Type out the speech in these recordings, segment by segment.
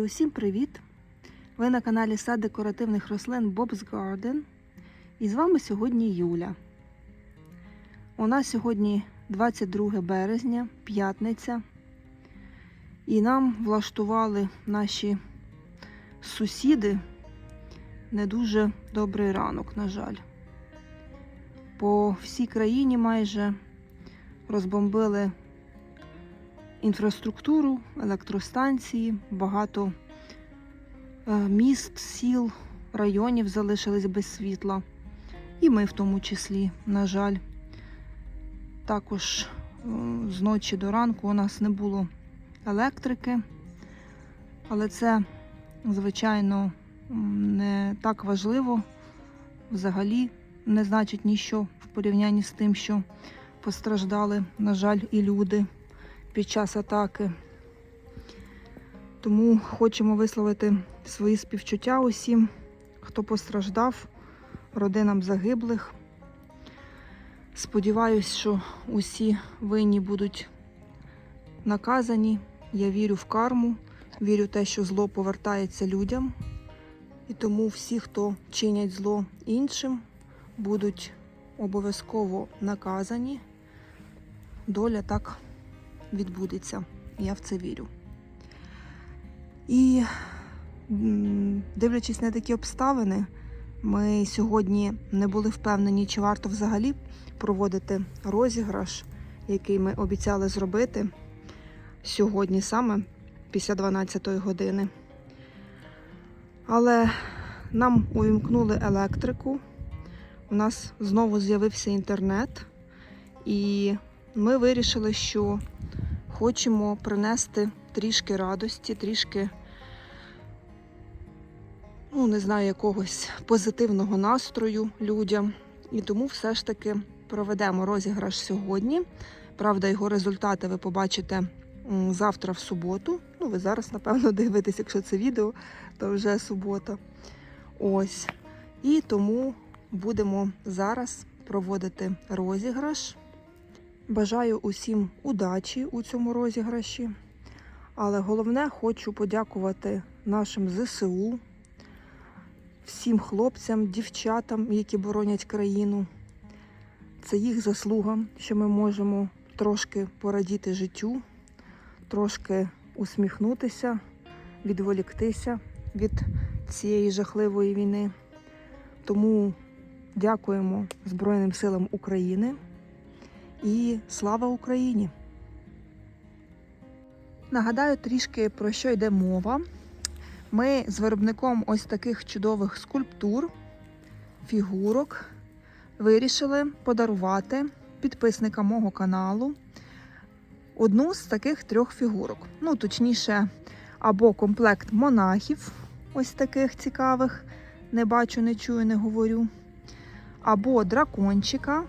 Усім привіт! Ви на каналі Сад декоративних рослин Bob's Garden. І з вами сьогодні Юля. У нас сьогодні 22 березня, п'ятниця. І нам влаштували наші сусіди не дуже добрий ранок, на жаль. По всій країні майже розбомбили інфраструктуру, електростанції, багато е, міст, сіл, районів залишились без світла. І ми в тому числі, на жаль. Також е, з ночі до ранку у нас не було електрики, але це, звичайно, не так важливо. Взагалі не значить ніщо в порівнянні з тим, що постраждали, на жаль, і люди під час атаки. Тому хочемо висловити свої співчуття усім, хто постраждав, родинам загиблих. Сподіваюсь, що усі винні будуть наказані. Я вірю в карму, вірю в те, що зло повертається людям. І тому всі, хто чинять зло іншим, будуть обов'язково наказані. Доля так відбудеться. Я в це вірю. І дивлячись на такі обставини, ми сьогодні не були впевнені, чи варто взагалі проводити розіграш, який ми обіцяли зробити сьогодні саме після 12-ї години. Але нам увімкнули електрику, у нас знову з'явився інтернет, і ми вирішили, що хочемо принести трішки радості, трішки, ну, не знаю, якогось позитивного настрою людям. І тому все ж таки проведемо розіграш сьогодні. Правда, його результати ви побачите завтра в суботу. Ну, ви зараз, напевно, дивитесь, якщо це відео, то вже субота. Ось. І тому будемо зараз проводити розіграш. Бажаю усім удачі у цьому розіграші. Але головне хочу подякувати нашим ЗСУ, всім хлопцям, дівчатам, які боронять країну. Це їх заслуга, що ми можемо трошки порадіти життю, трошки усміхнутися, відволіктися від цієї жахливої війни. Тому дякуємо Збройним силам України і слава Україні! Нагадаю трішки про що йде мова. Ми з виробником ось таких чудових скульптур, фігурок вирішили подарувати підписникам мого каналу одну з таких трьох фігурок. Ну, точніше, або комплект монахів, ось таких цікавих, не бачу, не чую, не говорю, або дракончика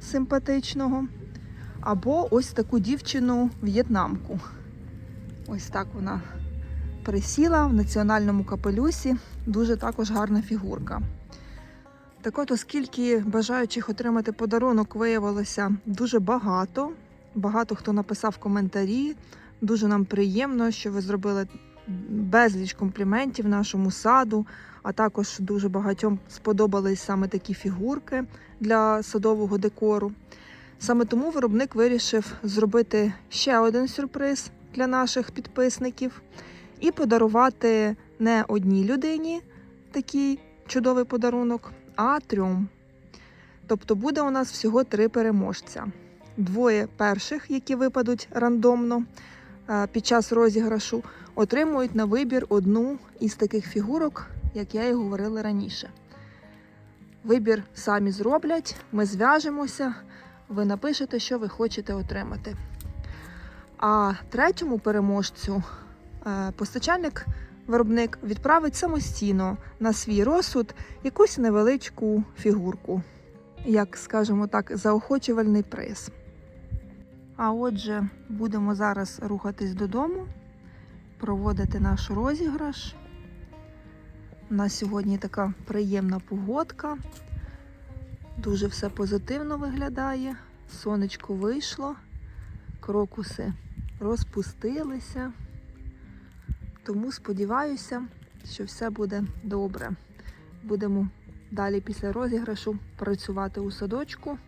симпатичного, або ось таку дівчину в'єтнамку. Ось так вона присіла в національному капелюсі. Дуже також гарна фігурка. Так от, оскільки бажаючих отримати подарунок виявилося дуже багато, багато хто написав коментарі. Дуже нам приємно, що ви зробили безліч компліментів нашому саду, а також дуже багатьом сподобались саме такі фігурки для садового декору. Саме тому виробник вирішив зробити ще один сюрприз для наших підписників і подарувати не одній людині такий чудовий подарунок, а трьом. Тобто буде у нас всього три переможця. Двоє перших, які випадуть рандомно під час розіграшу, отримують на вибір одну із таких фігурок, як я і говорила раніше. Вибір самі зроблять, ми зв'яжемося, ви напишете, що ви хочете отримати. А третьому переможцю е, постачальник, виробник відправить самостійно на свій розсуд якусь невеличку фігурку, як скажімо так, заохочувальний приз. А отже, будемо зараз рухатись додому, проводити наш розіграш. У нас сьогодні така приємна погодка. Дуже все позитивно виглядає. Сонечко вийшло, крокуси розпустилися. Тому сподіваюся, що все буде добре. Будемо далі після розіграшу працювати у садочку,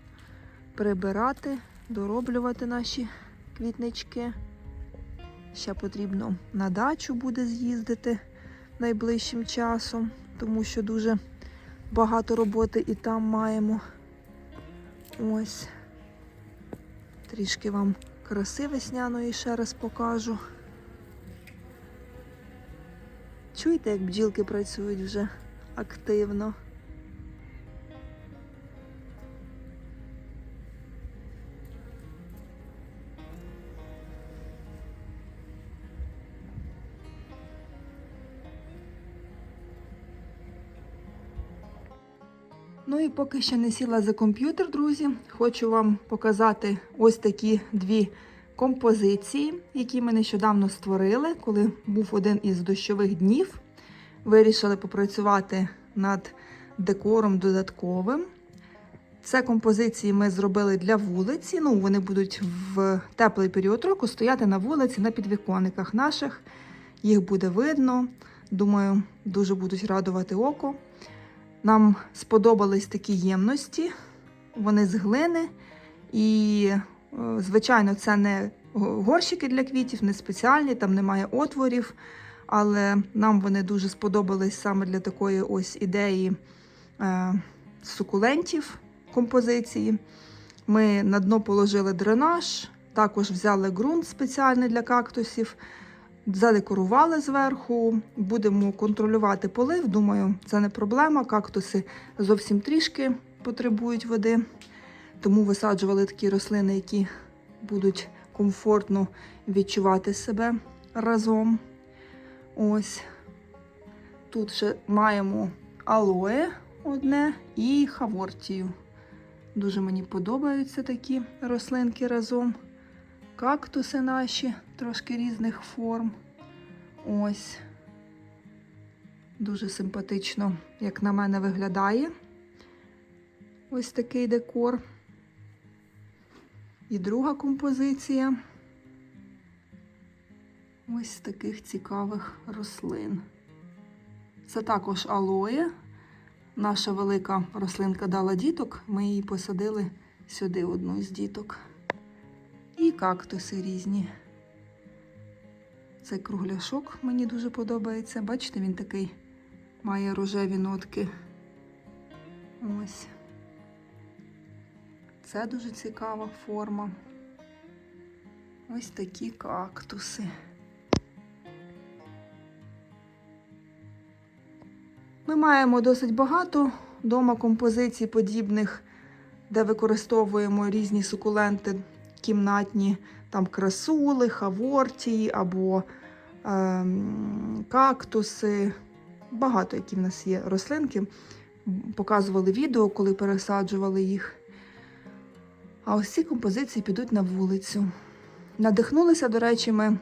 прибирати, дороблювати наші квітнички. Ще потрібно на дачу буде з'їздити найближчим часом, тому що дуже багато роботи і там маємо. Ось. Трішки вам краси весняної ще раз покажу. Чуєте, як бджілки працюють вже активно. Ну і поки ще не сіла за комп'ютер, друзі, хочу вам показати ось такі дві композиції, які ми нещодавно створили, коли був один із дощових днів. Вирішили попрацювати над декором додатковим. Це композиції ми зробили для вулиці. Ну, вони будуть в теплий період року стояти на вулиці на підвіконниках наших. Їх буде видно. Думаю, дуже будуть радувати око. Нам сподобались такі ємності, вони з глини. І, е, звичайно, це не горщики для квітів, не спеціальні, там немає отворів. Але нам вони дуже сподобались саме для такої ось ідеї е, сукулентів композиції. Ми на дно положили дренаж, також взяли ґрунт спеціальний для кактусів, задекорували зверху, будемо контролювати полив. Думаю, це не проблема. Кактуси зовсім трішки потребують води, тому висаджували такі рослини, які будуть комфортно відчувати себе разом. Ось тут ще маємо алоє одне і хавортію. Дуже мені подобаються такі рослинки разом. Кактуси наші трошки різних форм. Ось. Дуже симпатично, як на мене, виглядає. Ось такий декор. І друга композиція. Ось таких цікавих рослин. Це також алоє. Наша велика рослинка дала діток, ми її посадили сюди одну з діток. І кактуси різні. Цей кругляшок мені дуже подобається. Бачите, він такий має рожеві нотки. Ось. Це дуже цікава форма. Ось такі кактуси. Ми маємо досить багато дома композицій подібних, де використовуємо різні сукуленти кімнатні, там красули, хавортії або ем, кактуси. Багато які в нас є рослинки. Показували відео, коли пересаджували їх. А ось ці композиції підуть на вулицю. Надихнулися, до речі, ми,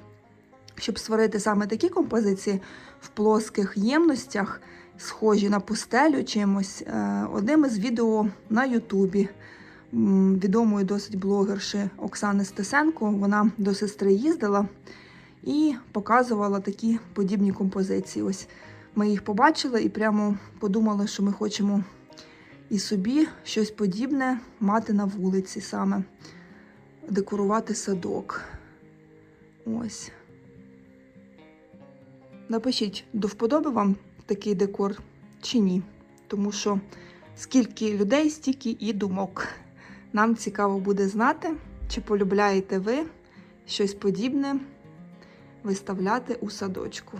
щоб створити саме такі композиції в плоских ємностях схожі на пустелю чимось. е, Одним із відео на Ютубі відомої досить блогерші Оксани Стесенко. Вона до сестри їздила і показувала такі подібні композиції. Ось ми їх побачили і прямо подумали, що ми хочемо і собі щось подібне мати на вулиці саме, декорувати садок. Ось. Напишіть, до вподоби вам такий декор чи ні. Тому що скільки людей, стільки і думок. Нам цікаво буде знати, чи полюбляєте ви щось подібне виставляти у садочку.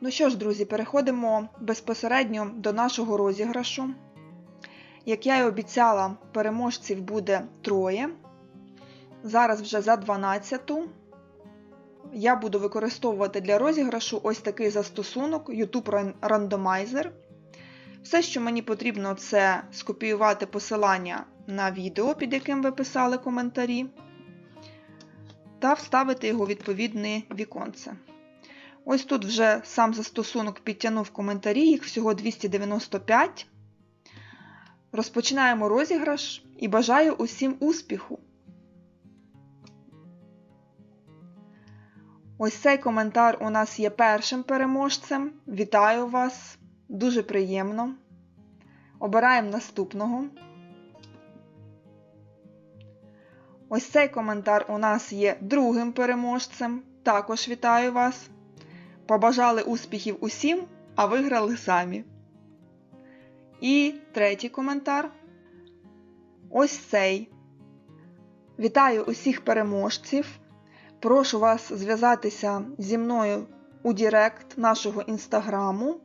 Ну що ж, друзі, переходимо безпосередньо до нашого розіграшу. Як я і обіцяла, переможців буде троє. Зараз вже за 12-ту я буду використовувати для розіграшу ось такий застосунок YouTube Randomizer. Все, що мені потрібно, це скопіювати посилання на відео, під яким ви писали коментарі, та вставити його у відповідне віконце. Ось тут вже сам застосунок підтягнув коментарі, їх всього 295. Розпочинаємо розіграш і бажаю усім успіху! Ось цей коментар у нас є першим переможцем. Вітаю вас! Дуже приємно. Обираємо наступного. Ось цей коментар у нас є другим переможцем. Також вітаю вас. Побажали успіхів усім, а виграли самі. І третій коментар. Ось цей. Вітаю усіх переможців. Прошу вас зв'язатися зі мною у Дірект нашого інстаграму.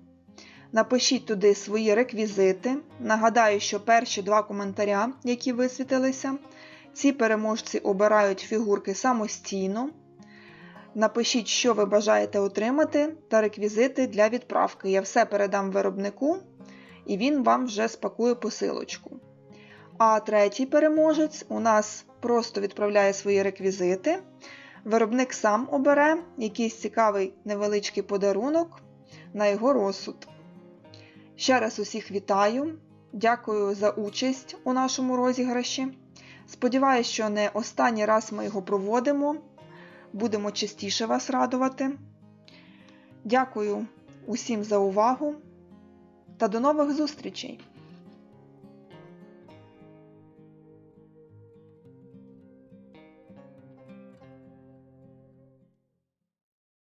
Напишіть туди свої реквізити. Нагадаю, що перші два коментаря, які висвітилися, ці переможці обирають фігурки самостійно. Напишіть, що ви бажаєте отримати, та реквізити для відправки. Я все передам виробнику, і він вам вже спакує посилочку. А третій переможець у нас просто відправляє свої реквізити. Виробник сам обере якийсь цікавий невеличкий подарунок на його розсуд. Ще раз усіх вітаю. Дякую за участь у нашому розіграші. Сподіваюсь, що не останній раз ми його проводимо. Будемо частіше вас радувати. Дякую усім за увагу та до нових зустрічей!